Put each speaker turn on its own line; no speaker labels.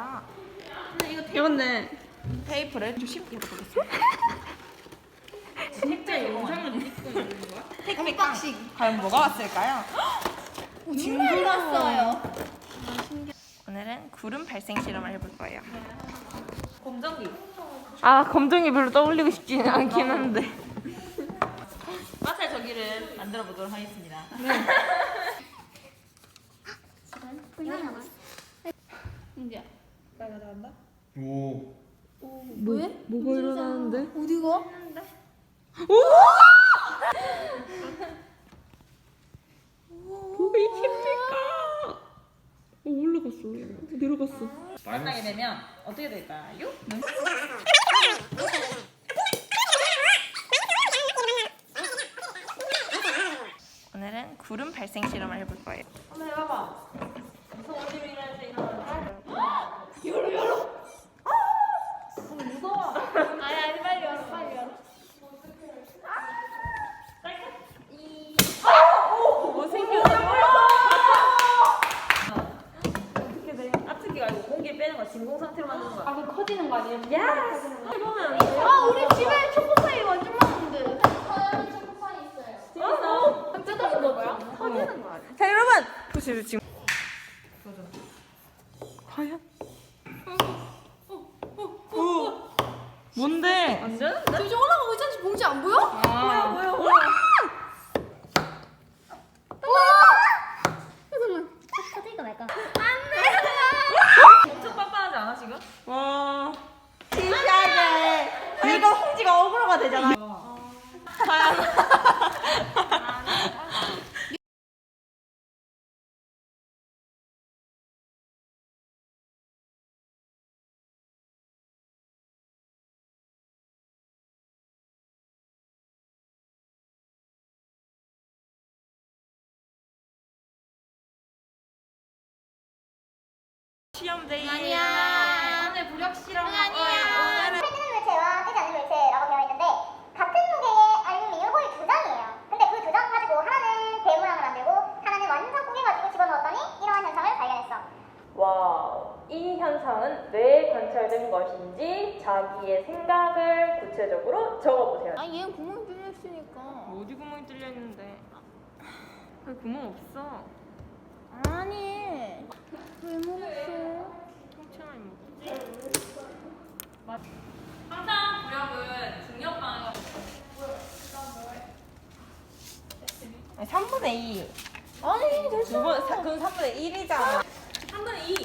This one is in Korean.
아,
이건데
테이프를 좀 쉽게 해보겠습니다.
진짜 영상을 찍고 있는 거야?
택배 깡. 과연 뭐가 왔을까요?
정말 왔어요.
오늘은 구름 발생 실험을 해볼 거예요.
검정기.
아 검정이 별로 떠올리고 싶지는 않긴 한데.
마찰 저기를 만들어 보도록 하겠습니다.
이제
오.
왜?
뭐가 일어나는데?
어디가?
오 올라갔어. 내려갔어.
만나게 되면 어떻게 될까요?
오늘은 구름 발생 실험을 해볼 거예요.
한번 해봐봐. 무서운 일이 일어날 때 일어나는
아니 아니 빨리 열어 빨리 열어.
어떻게 돼? 압축기 말고 공기 빼는 거 진공 상태로 만드는 거야.
아 그럼 커지는 거 아니에요?
안 돼요?
아 우리 집에 초코파이 완전 많은데. 저희 초코파이 있어요.
어?
어? 먹어요?
터지는 거 아니야?
자 여러분 보세요 지금. 과연? 오. 뭔데?
안 되는데?
올라가고 있잖아. 봉지 안 보여?
뭐야 뭐야 뭐야?
잠깐만. 터질까 말까?
엄청 빤빤하지 않아 지금?
와. 신기하게. 홍지가 어그로가 되잖아. 시험데이.
아니야. 오늘 무력 실험. 아니야.
패드는 물체와 뜨지 않는 물체라고 되어 있는데 같은 무게의 알루미늄 거의 두 장이에요. 근데 그 두 장 가지고 하나는 배 모양을 만들고 하나는 완전 쪼개가지고 집어넣었더니 이러한 현상을 발견했어.
와우. 이 현상은 왜 관찰된 것인지 자기의 생각을 구체적으로 적어보세요.
아 얘는 구멍 뚫렸으니까.
어디 구멍이 뚫려 있는데? 왜 구멍 없어?
아니. 왜 먹었어?
통째만 먹어.
항상 무력은 중력 방향.
3분의 2.
아니 됐어.
두 번, 사, 그럼 3분의 1이잖아.
3분의 2.